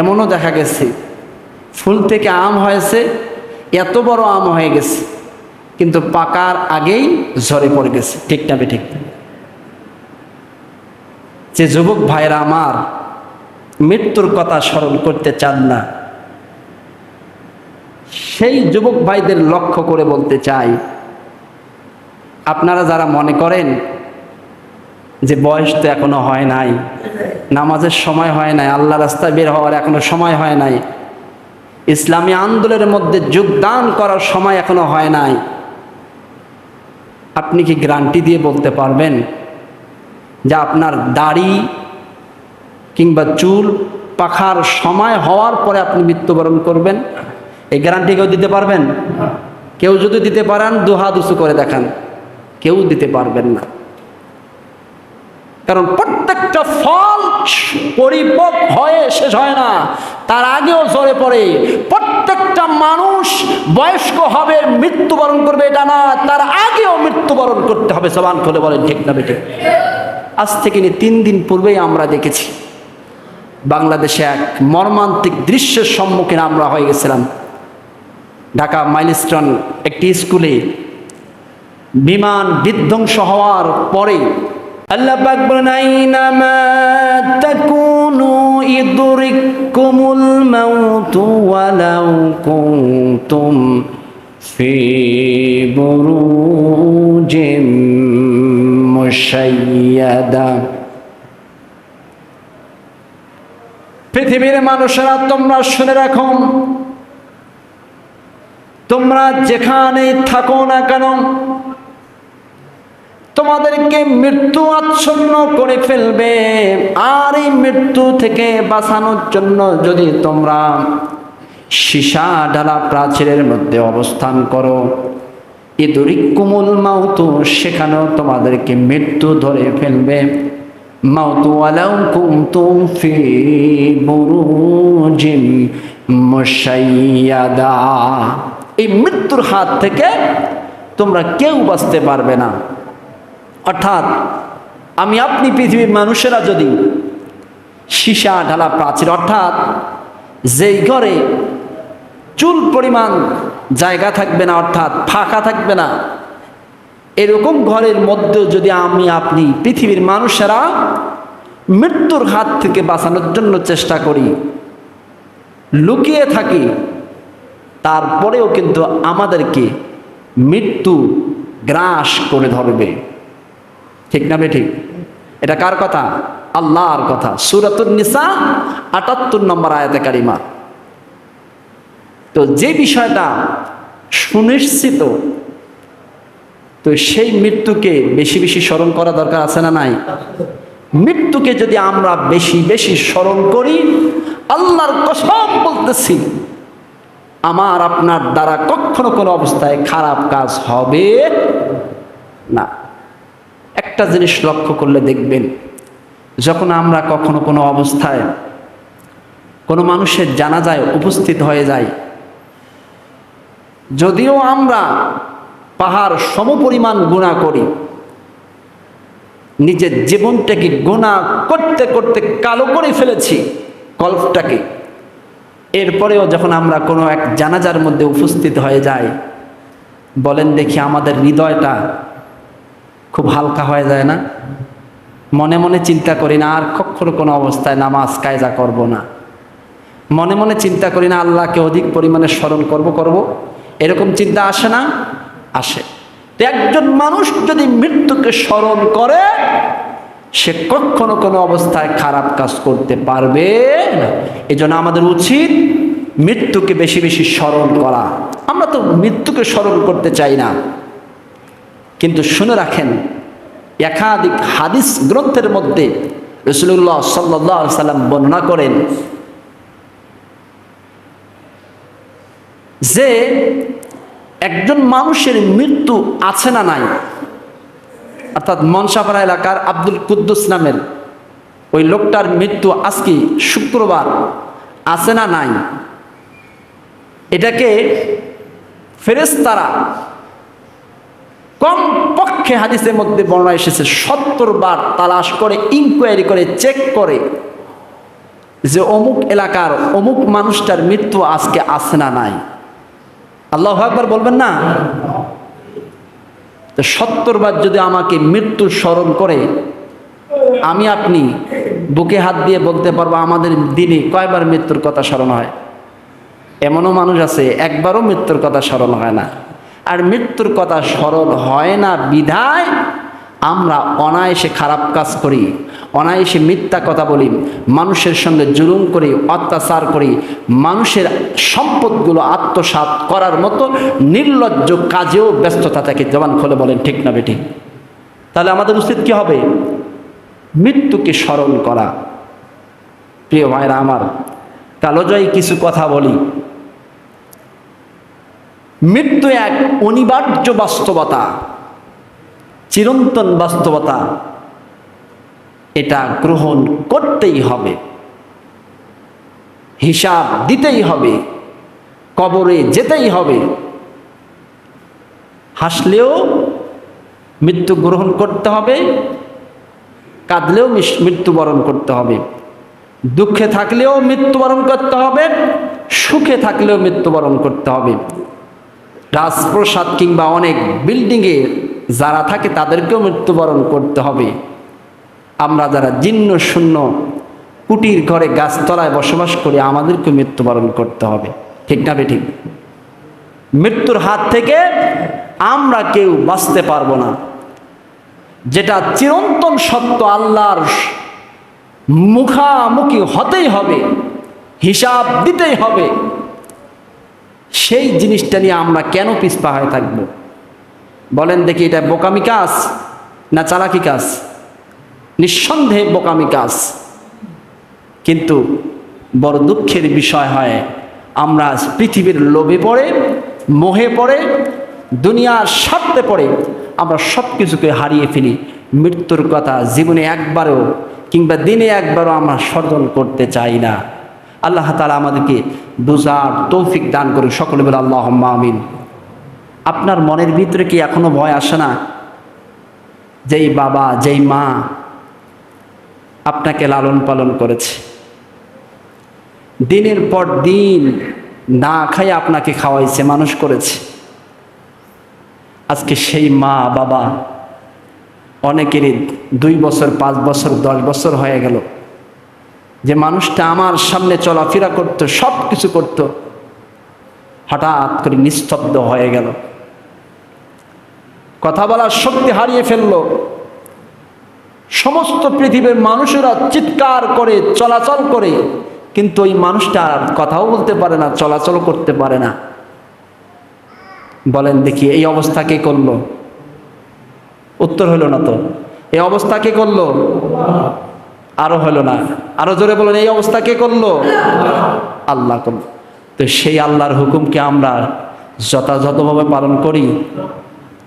এমনও দেখা গেছে। ফুল থেকে আম হয়েছে, এত বড় আম হয়ে গেছে, কিন্তু পাকার আগেই ঝরে পড়ে গেছে, ঠিক না ঠিক যে যুবক ভাইরা আমার, মৃত্যুর কথা স্মরণ করতে চান না, সেই যুবক ভাইদের লক্ষ্য করে বলতে চাই, আপনারা যারা মনে করেন যে বয়স তো এখনও হয় নাই, নামাজের সময় হয় নাই, আল্লাহ রাস্তায় বের হওয়ার এখনও সময় হয় নাই, ইসলামী আন্দোলনের মধ্যে যোগদান করার সময় এখনও হয় নাই। আপনি কি গ্রান্টি দিয়ে বলতে পারবেন যে আপনার দাড়ি কিংবা চুল পাখার সময় হওয়ার পরে আপনি মৃত্যুবরণ করবেন? এই গ্যারান্টি কেউ দিতে পারবেন? কেউ যদি দিতে পারেন, দুহাত উঁচু করে দেখান। কেউ দিতে পারবেন না। কারণ প্রত্যেকটা ফল পরিপক হয়ে শেষ হয় না। তার আগেও ঝরে পড়ে। প্রত্যেকটা মানুষ বয়স্ক হবে, মৃত্যুবরণ করবে, এটা না। তার আগেও মৃত্যুবরণ করতে হবে সবান খুলে বলেন, ঠিক না বেটে আজ থেকে নিয়ে তিন দিন পূর্বেই আমরা দেখেছি, বাংলাদেশে এক মর্মান্তিক দৃশ্যের সম্মুখীন আমরা হয়ে গেছিলাম। ঢাকা মাইলস্টোন একটি স্কুলে বিমান বিধ্বংস হওয়ার পরে আল্লাহ পাক বলেন, আইনামা তাকুনু ইদরিকুমুল মাউতু ওয়ালাউ কুনতুম ফি বুরুজিম মুশাইয়াদা। পৃথিবীর মানুষেরা, তোমরা শুনে রাখো, তোমরা যেখানে থাকো না কেন তোমাদেরকে মৃত্যু আচ্ছন্ন করে ফেলবে। আর এই মৃত্যু থেকে বাঁচানোর জন্য যদি তোমরা সীসা ঢালা প্রাচীরের মধ্যে অবস্থান করো ইদুরি কুমুল মাউতু, সেখানেও তোমাদেরকে মৃত্যু ধরে ফেলবে। মাউতু আলাউ কুমতুম ফি বুরুজিম মুশাইয়াদা। এই মৃত্যুর হাত থেকে তোমরা কেউ বাঁচতে পারবে না। অর্থাৎ আমি আপনি পৃথিবীর মানুষেরা যদি সীসা ঢালা প্রাচীর, অর্থাৎ যেই ঘরে চুল পরিমাণ জায়গা থাকবে না, অর্থাৎ ফাঁকা থাকবে না, এরকম ঘরের মধ্যেও যদি আমি আপনি পৃথিবীর মানুষেরা মৃত্যুর হাত থেকে বাঁচানোর জন্য চেষ্টা করি, লুকিয়ে থাকি, তারপরেও কিন্তু আমাদেরকে মৃত্যু গ্রাস করে ধরবে। ঠিক না ঠিক? এটা কার কথা? আল্লাহর কথা। সুরাতুল নিসা, আটাত্তর নম্বর আয়াতে কারিমা। তো যে বিষয়টা সুনিশ্চিত, তো সেই মৃত্যুকে বেশি বেশি স্মরণ করা দরকার আছে না নাই? মৃত্যুকে যদি আমরা বেশি বেশি স্মরণ করি, আল্লাহর কসম বলতেছি, আমার আপনার দ্বারা কখনো কোনো অবস্থায় খারাপ কাজ হবে না। একটা জিনিস লক্ষ্য করলে দেখবেন, যখন আমরা কখনো কোনো অবস্থায় কোনো মানুষের জানাজায় উপস্থিত হয়ে যাই, যদিও আমরা পাহাড় সমপরিমাণ গুণা করি, নিজের জীবনটাকে গুণা করতে করতে কালো করে ফেলেছি কল্পটাকে, এরপরেও যখন আমরা কোনো এক জানাজার মধ্যে উপস্থিত হয়ে যাই, বলেন দেখি আমাদের হৃদয়টা খুব হালকা হয়ে যায় না। মনে মনে চিন্তা করি না, আর কখনো কোনো অবস্থায় নামাজ কায়জা করব না। মনে মনে চিন্তা করি না, আল্লাহকে অধিক পরিমাণে স্মরণ করব করব। এরকম চিন্তা আসে না? আসে। একজন মানুষ যদি মৃত্যুকে স্মরণ করে, সে কখনো কোনো অবস্থায় খারাপ কাজ করতে পারবে না। এই জন্য আমাদের উচিত মৃত্যুকে বেশি বেশি স্মরণ করা। আমরা তো মৃত্যুকে স্মরণ করতে চাই না। কিন্তু শুনে রাখেন, একাধিক হাদিস গ্রন্থের মধ্যে রসুল্লাহ সাল্লাহ সাল্লাম বর্ণনা করেন যে একজন মানুষের মৃত্যু আছে না নাই, অর্থাৎ মনসাপাড়া এলাকার আব্দুল কুদ্দুস নামের ওই লোকটার মৃত্যু আজকে শুক্রবার আছে না নাই, এটাকে ফেরেস্তারা কম পক্ষে হাদিসের মধ্যে বর্ণনা এসেছে, সত্তর বার তালাশ করে ইনকোয়ারি করে চেক করে যে অমুক এলাকার, অমুক মানুষটার মৃত্যু আজকে আছে না নাই। আল্লাহ একবার বলবেন না? সত্তর বার যদি আমাকে মৃত্যু স্মরণ করে, আমি আপনি বুকে হাত দিয়ে বলতে পারব, আমাদের দিনে কয়বার মৃত্যুর কথা স্মরণ হয়? এমনও মানুষ আছে, একবারও মৃত্যুর কথা স্মরণ হয় না। আর মৃত্যুর কথা স্মরণ হয় না, বিধায় আমরা অনায়াসে খারাপ কাজ করি, অনায়াসে মিথ্যা কথা বলি, মানুষের সঙ্গে জুলুম করি, অত্যাচার করি, মানুষের সম্পদগুলো আত্মসাৎ করার মতো নির্লজ্জ কাজেও ব্যস্ততা থাকে জবান খুলে বলেন, ঠিক না বেঠিক তাহলে আমাদের উচিত কি হবে? মৃত্যুকে স্মরণ করা। প্রিয় ভাইরা আমার, কালোজয়ী কিছু কথা বলি। মৃত্যু এক অনিবার্য বাস্তবতা, চিরন্তন বাস্তবতা। এটা গ্রহণ করতেই হবে, হিসাব দিতেই হবে, কবরে যেতেই হবে। হাসলেও মৃত্যু গ্রহণ করতে হবে, কাঁদলেও মৃত্যুবরণ করতে হবে। দুঃখে থাকলেও মৃত্যুবরণ করতে হবে, সুখে থাকলেও মৃত্যুবরণ করতে হবে। রাজপ্রসাদ কিংবা অনেক বিল্ডিংয়ে যারা থাকে তাদেরকেও মৃত্যুবরণ করতে হবে। আমরা যারা জীর্ণ, শূন্য, কুটির ঘরে, গাছতলায় বসবাস করি আমাদেরকে মৃত্যুবরণ করতে হবে। ঠিক না ঠিক মৃত্যুর হাত থেকে আমরা কেউ বাঁচতে পারব না। যেটা চিরন্তন সত্য, আল্লাহর মুখামুখি হতেই হবে, হিসাব দিতেই হবে। সেই জিনিসটা নিয়ে আমরা কেন পিছপা হয়ে থাকব? বলেন দেখি, এটা বোকামি কাজ না চালাকি কাজ? নিঃসন্দেহে বোকামি কাজ। কিন্তু বড় দুঃখের বিষয় হয়, আমরা পৃথিবীর লোভে পড়ে, মোহে পড়ে, দুনিয়ার স্বার্থে পড়ে, আমরা সব কিছুকে হারিয়ে ফেলি। মৃত্যুর কথা জীবনে একবারও কিংবা দিনে একবারও আমরা স্মরণ করতে চাই না। আল্লাহ তালা আমাদেরকে বুঝার তৌফিক দান করুন। সকলে বলে আল্লাহ আমিন। আপনার মনের ভিতরে কি এখনও ভয় আসে না? যেই বাবা, যেই মা আপনাকে লালন পালন করেছে। দিনের পর দিন না খাই আপনাকে খাওয়াইছে, মানুষ করেছে। আজকে সেই মা, বাবা অনেকেরই দুই বছর, পাঁচ বছর, দশ বছর হয়ে গেল। যে মানুষটা আমার সামনে চলাফেরা করত সব কিছু করত, হঠাৎ করে নিস্তব্ধ হয়ে গেল। কথা বলার শক্তি হারিয়ে ফেলল। সমস্ত পৃথিবীর মানুষেরা চিৎকার করে, চলাচল করে, কিন্তু ওই মানুষটা আর কথাও বলতে পারে না চলাচল করতে পারে না। বলেন দেখি, এই অবস্থা কে করল? উত্তর হলো না তো। এই অবস্থা কে করল? আরও হলো না। আরও জোরে বলেন, এই অবস্থা কে করল? আল্লাহ করল। তো সেই আল্লাহর হুকুমকে আমরা যথাযথভাবে পালন করি।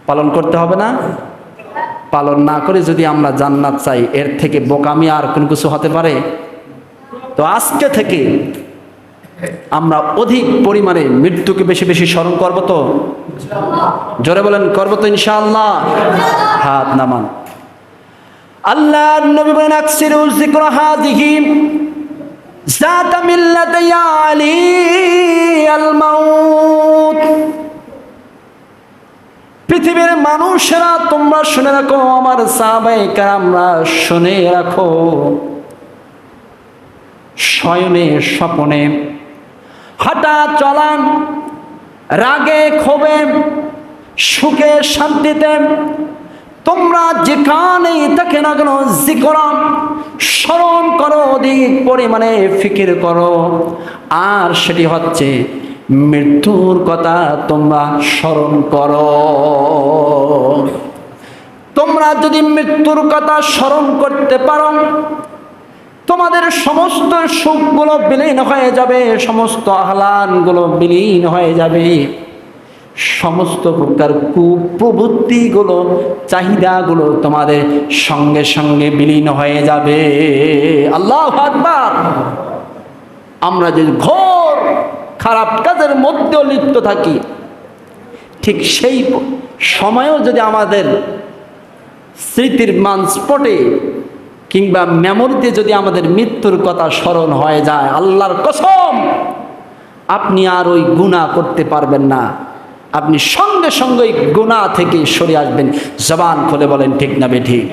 পালন করতে হবে না? পালন না করে যদি আমরা জান্নাত চাই, এর থেকে বোকামি আর কোন কিছু হতে পারে? তো আজকে থেকে আমরা অধিক পরিমাণে মৃত্যুকে বেশি বেশি স্মরণ করব তো? জোরে বলেন, করব তো ইনশাআল্লাহ। হাত নামান। আল্লাহ নবী বলেন, আকসিরু যিকর হাযিহি জাত মিল্লাতি আলী আল মাউত। পৃথিবীর মানুষেরা, তোমরা শুনে রাখো, আমার সাহাবাই কারামরা শুনে রাখো। শয়নে স্বপনে হাঁটা চলান, রাগে ক্ষোভে, সুখে শান্তিতে তোমরা যেখানেই থাকে না কেন জিকরাম স্মরণ করো, অধিক পরিমাণে ফিকির করো। আর সেটি হচ্ছে মৃত্যুর কথা তোমরা স্মরণ করো। তোমরা যদি মৃত্যুর কথা স্মরণ করতে পারো, তোমাদের সমস্ত সুখগুলো বিলীন হয়ে যাবে, সমস্ত আহ্লানগুলো বিলীন হয়ে যাবে। সমস্ত প্রকার কুপ্রবৃত্তিগুলো, চাহিদাগুলো তোমাদের সঙ্গে সঙ্গে বিলীন হয়ে যাবে। আল্লাহ আকবার! আমরা যদি ঘোর, খারাপ কাজের মধ্যেও লিপ্ত থাকি, ঠিক সেই সময়েও যদি আমাদের স্মৃতির মান স্পটে কিংবা মেমোরিতে যদি আমাদের মৃত্যুর কথা স্মরণ হয়ে যায়, আল্লাহর কসম, আপনি আর ওই গুণা করতে পারবেন না। আপনি সঙ্গে সঙ্গে গুণা থেকে সরে আসবেন। জবান খুলে বলেন, ঠিক না বে ঠিক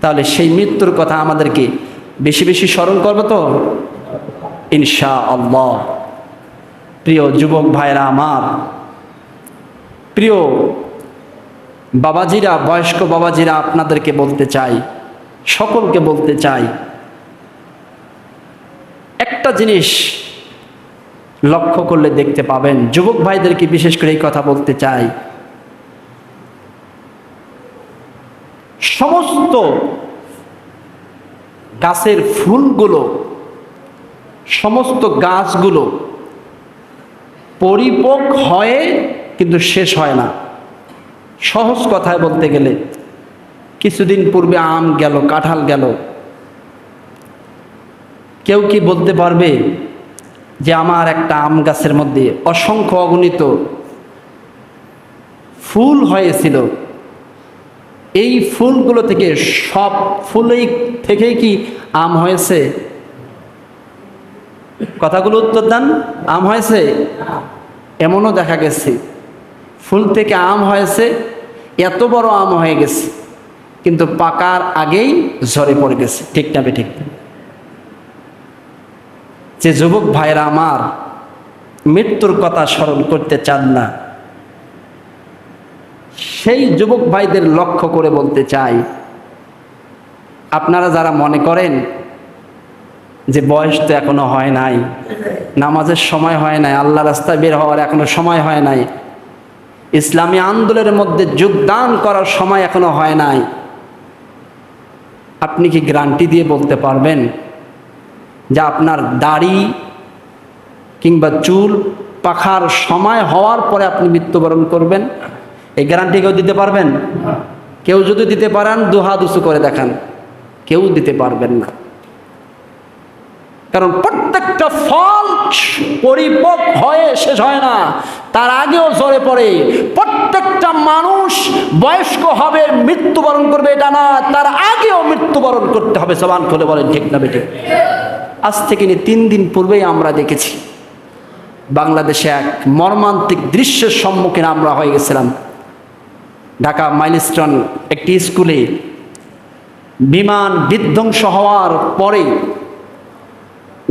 তাহলে সেই মৃত্যুর কথা আমাদেরকে বেশি বেশি স্মরণ করব তো? ইনশা আল্লাহ প্রিয় যুবক ভাইরা আমার, প্রিয় বাবাজিরা, বয়স্ক বাবাজিরা, আপনাদেরকে বলতে চাই, সকলকে বলতে চাই, একটা জিনিস লক্ষ্য করলে দেখতে পাবেন। যুবক ভাইদেরকে বিশেষ করে এই কথা বলতে চাই। সমস্ত গাছের ফুলগুলো, সমস্ত গাছগুলো পরিপক হয়ে কিন্তু শেষ হয় না। সহজ কথায় বলতে গেলে, কিছুদিন পূর্বে আম গেল, কাঁঠাল গেল। কেউ কি বলতে পারবে? যে আমার একটা আম গাছের মধ্যে অসংখ্য অগণিত ফুল হয়েছিল। এই ফুলগুলো থেকে সব ফুলেই থেকেই কি আম হয়েছে? কথাগুলো উত্তর দেন, আম হয়েছে? এমনও দেখা গেছে। ফুল থেকে আম হয়েছে, এত বড় আম হয়ে গেছে, কিন্তু পাকার আগেই ঝরে পড়ে গেছে। ঠিক না ঠিক? যে যুবক ভাইরা আমার মৃত্যুর কথা স্মরণ করতে চান না, সেই যুবক ভাইদের লক্ষ্য করে বলতে চাই, আপনারা যারা মনে করেন যে বয়স তো এখনও হয় নাই, নামাজের সময় হয় নাই, আল্লাহ রাস্তায় বের হওয়ার এখনও সময় হয় নাই, ইসলামী আন্দোলনের মধ্যে যোগদান করার সময় এখনও হয় নাই, আপনি কি গ্রান্টি দিয়ে বলতে পারবেন? যে আপনার দাড়ি কিংবা চুল পাখার সময় হওয়ার পরে আপনি মৃত্যুবরণ করবেন। এই গ্যারান্টি কেউ দিতে পারবেন? কেউ যদি দিতে পারেন দুহাত উঁচু করে দেখান। কেউ দিতে পারবেন না। কারণ প্রত্যেকটা ফল পরিপক হয়ে শেষ হয় না, তার আগেও ঝরে পড়ে। প্রত্যেকটা মানুষ বয়স্ক হবে, মৃত্যুবরণ করবে, এটা না, তার আগেও মৃত্যুবরণ করতে হবে সবান খুলে বলেন, ঠিক না বেটে আজ থেকে নিয়ে তিন দিন পূর্বেই আমরা দেখেছি, বাংলাদেশে এক মর্মান্তিক দৃশ্যের সম্মুখীন আমরা হয়ে গেছিলাম। ঢাকা মাইলস্টন একটি স্কুলে বিমান বিধ্বংস হওয়ার পরে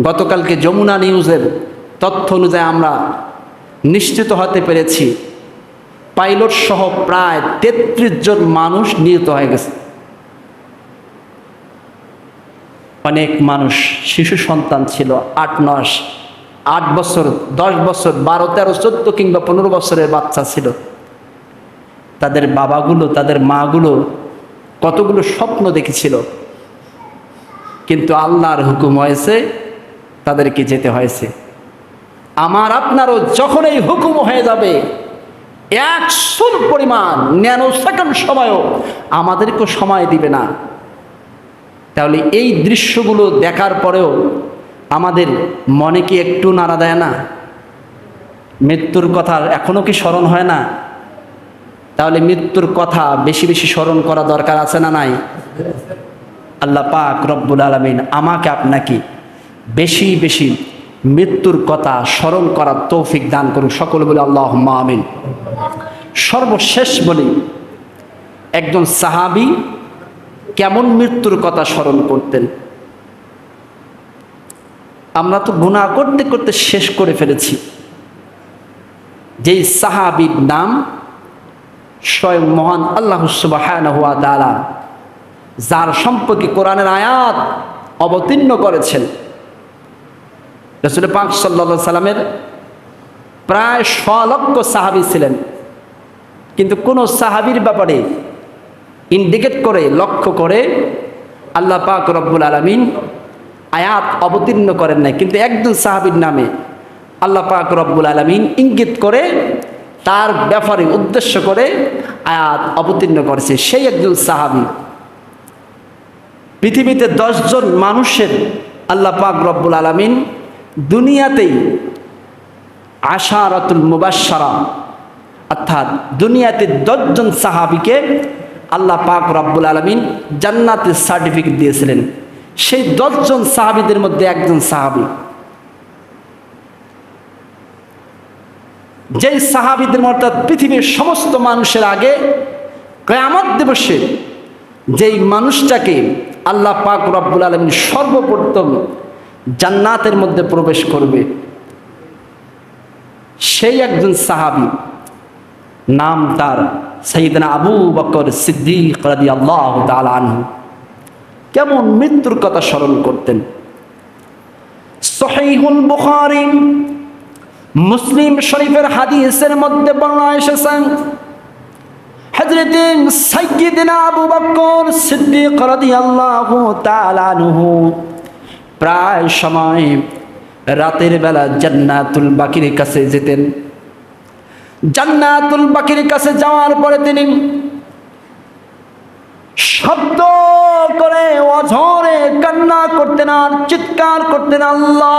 গতকালকে যমুনা নিউজের তথ্য অনুযায়ী আমরা নিশ্চিত হতে পেরেছি, পাইলট সহ প্রায় তেত্রিশ জন মানুষ নিহত হয়ে গেছে। অনেক মানুষ, শিশু সন্তান ছিল, আট নয় আট বছর, দশ বছর, বারো, তেরো, চোদ্দ কিংবা পনেরো বছরের বাচ্চা ছিল। তাদের বাবাগুলো, তাদের মাগুলো কতগুলো স্বপ্ন দেখেছিল। কিন্তু আল্লাহর হুকুম হয়েছে তাদেরকে যেতে হয়েছে। আমার আপনারও যখন এই হুকুম হয়ে যাবে একশোর পরিমাণ ন্যানো সেকেন্ড সময়ও আমাদেরকে সময় দিবে না। তাহলে এই দৃশ্যগুলো দেখার পরেও আমাদের মনে কি একটু নাড়া দেয় না? মৃত্যুর কথা এখনও কি স্মরণ হয় না? তাহলে মৃত্যুর কথা বেশি বেশি স্মরণ করা দরকার আছে না নাই? আল্লাহ পাক রব্বুল আলমিন আমাকে আপনাকে বেশি বেশি মৃত্যুর কথা স্মরণ করার তৌফিক দান করুন। সকল বলে আল্লাহ আমিন। সর্বশেষ বলি, একজন সাহাবি কেমন মৃত্যুর কথা স্মরণ করতেন? আমরা তো গুণা করতে করতে শেষ করে ফেলেছি। যেই সাহাবির নাম স্বয়ং মহান আল্লাহ সুবাহ যার সম্পর্কে কোরআনের আয়াত অবতীর্ণ করেছেন। রসুল পাক সাল্লা সাল্লামের প্রায় লক্ষ সাহাবি ছিলেন। কিন্তু কোনো সাহাবির ব্যাপারে ইন্ডিকেট করে, লক্ষ্য করে আল্লাহ পাক রব্বুল আলমিন আয়াত অবতীর্ণ করেন নাই। কিন্তু একজন সাহাবির নামে আল্লাহ পাক রব্বুল আলমিন ইঙ্গিত করে, তার ব্যাপারে উদ্দেশ্য করে আয়াত অবতীর্ণ করেছে। সেই একজন সাহাবি পৃথিবীতে দশজন মানুষের আল্লাহ পাক রব্বুল আলমিন দুনিয়াতেই আশারাতুল মুবাসারা অর্থাৎ দুনিয়াতে দশজন সাহাবিকে আল্লাহ পাক রব্বুল আলমিন জান্নাতের সার্টিফিকেট দিয়েছিলেন। সেই দশজন সাহাবিদের মধ্যে একজন সাহাবি। যেই সাহাবিদের অর্থাৎ পৃথিবীর সমস্ত মানুষের আগে কয়ামত দিবসে যেই মানুষটাকে আল্লাহ পাক রব্বুল আলমিন সর্বপ্রথম জান্নাতের মধ্যে প্রবেশ করবে। সেই একজন সাহাবি, নাম তার সঈদনা আবু বকর সিদ্দিক রাদি আল্লাহ আনহু। কেমন মৃত্যুর কথা স্মরণ করতেন। সহিহুল বুখারী, মুসলিম শরীফের হাদিসের মধ্যে বর্ণনা এসেছেন হযরত সাইয়্যিদিনা আবু বকর সিদ্দিক রাদিয়াল্লাহু তাআলা আনহু। প্রায় সময় রাতের বেলা জান্নাতুল বাকির কাছে যেতেন। জান্নাতুল বাকির কাছে যাওয়ার পরে তিনি শব্দ করে, অঝরে কান্না করতেন আর চিৎকার করতেন, আল্লাহ,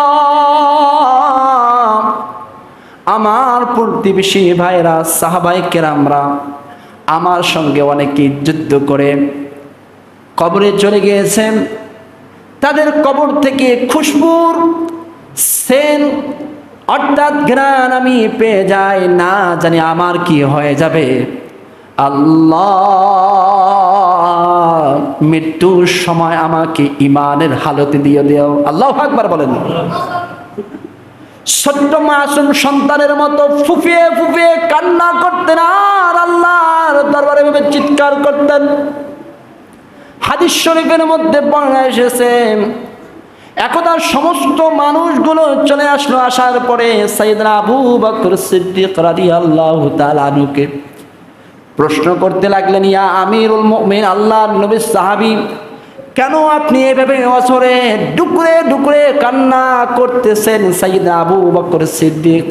আমার প্রতিবেশী ভাইরা সাহাবাই কেরামরা আমার সঙ্গে অনেকে যুদ্ধ করে কবরে চলে গিয়েছেন। তাদের কবর থেকে খুশবুর সেন অর্থাৎ ঘ্রাণ আমি পেয়ে যাই, না জানি আমার কি হয়ে যাবে। আল্লাহ, মৃত্যুর সময় আমাকে ইমানের হালতে দিয়ে দেও। আল্লাহ আকবার বলেন। ছোট্ট মাসুম সন্তানের মতো ফুফিয়ে ফুফিয়ে কান্না করতেন আর আল্লাহর দরবারে চিৎকার করতেন। হাদিস শরীফের মধ্যে বর্ণনা এসেছে একদা সমস্ত মানুষগুলো চলে আসলো, আসার পরে সাইদনা আবু বকর সিদ্দিক রাদিয়াল্লাহু তাআলা আনহুকে প্রশ্ন করতে লাগলেন, ইয়া আমিরুল মুমিন আল্লাহর নবী সাহাবী, কেন আপনি এভাবে অসরে ডুকরে ডুকরে কান্না করতেছেন? সাইদা আবু বকর সিদ্দিক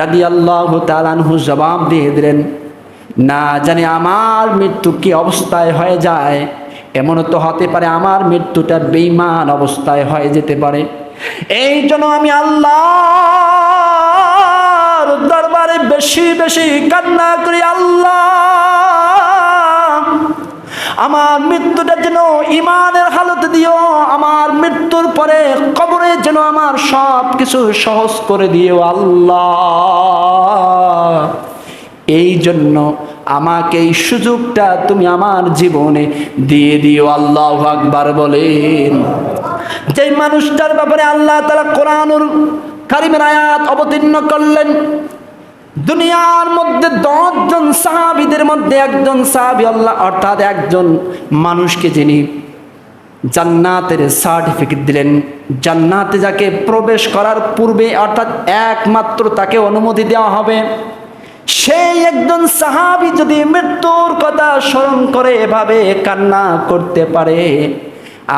রাদিয়াল্লাহু তাআলা আনহু জবাব দিয়ে দিলেন, না জানি, আমার মৃত্যু কি অবস্থায় হয়ে যায়? এমনও তো হতে পারে আমার মৃত্যুটা বেইমান অবস্থায় হয়ে যেতে পারে। এই জন্য আমি আল্লাহর দরবারে বেশি বেশি কান্না করি, আল্লাহ। আমার মৃত্যুটা যেন ইমানের হালত দিও, আমার মৃত্যুর পরে কবরে যেন আমার সব কিছু সহজ করে দিও, আল্লাহ। এই জন্য আমাকে এই সুযোগটা তুমি আমার জীবনে দিয়ে দিও, আল্লাহ আকবার বলেন। যে মানুষটার ব্যাপারে আল্লাহ তারা কোরআনুর কারিমের আয়াত অবতীর্ণ করলেন, দুনিয়ার মধ্যে দশজন সাহাবিদের মধ্যে একজন সাহাবি আল্লাহ, অর্থাৎ একজন মানুষকে যিনি জান্নাতের সার্টিফিকেট দিলেন, জান্নাতে যাকে প্রবেশ করার পূর্বে অর্থাৎ একমাত্র তাকে অনুমতি দেওয়া হবে। সেই একজন সাহাবি যদি মৃত্যুর কথা স্মরণ করে এভাবে কান্না করতে পারে,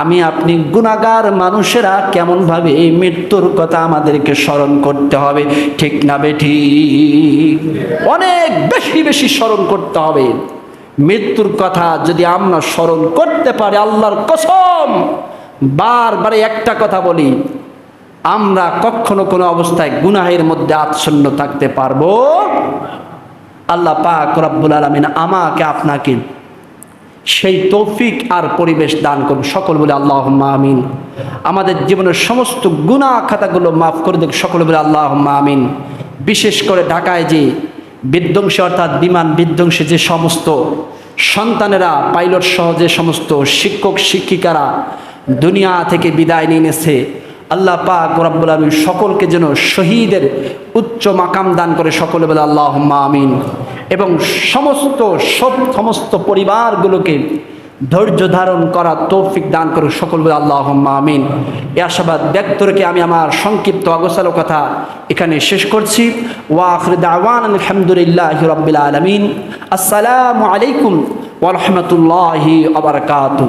আমি আপনি গুণাগার মানুষেরা কেমনভাবে এই মৃত্যুর কথা আমাদেরকে স্মরণ করতে হবে? ঠিক না বেঠি অনেক বেশি বেশি স্মরণ করতে হবে। মৃত্যুর কথা যদি আমরা স্মরণ করতে পারি, আল্লাহর কসম, বারবার একটা কথা বলি আমরা কখনো কোনো অবস্থায় গুনাহের মধ্যে আচ্ছন্ন থাকতে পারব? আল্লাহ পাক রব্বুল আলমিন আমাকে আপনাকে সেই তৌফিক আর পরিবেশ দান করুন। সকল বলে আল্লাহ আমিন। আমাদের জীবনের সমস্ত গুণা খাতাগুলো মাফ করে দেখ সকল বলে আল্লাহ আমিন। বিশেষ করে ঢাকায় যে বিধ্বংসী অর্থাৎ বিমান বিধ্বংসী যে সমস্ত সন্তানেরা, পাইলট সহ যে সমস্ত শিক্ষক, শিক্ষিকারা দুনিয়া থেকে বিদায় নিয়ে এনেছে আল্লাহ পাক রব্বুল আলমিন সকলকে যেন শহীদের উচ্চ মাকাম দান করে সকলে বলে আল্লাহ আমিন। এবং সমস্ত সব সমস্ত পরিবারগুলোকে ধৈর্য ধারণ করা তৌফিক দান করে সকল বলে আল্লাহ আমিন। এ আশাবাদ ব্যক্ত রেখে আমি আমার সংক্ষিপ্ত অগোছালো কথা এখানে শেষ করছি। ওয়াখর দাওয়ান আলহামদুলিল্লাহ রবিল আলমিন। আসসালামু আলাইকুম ওরহমতুল্লাহি আবরকাতু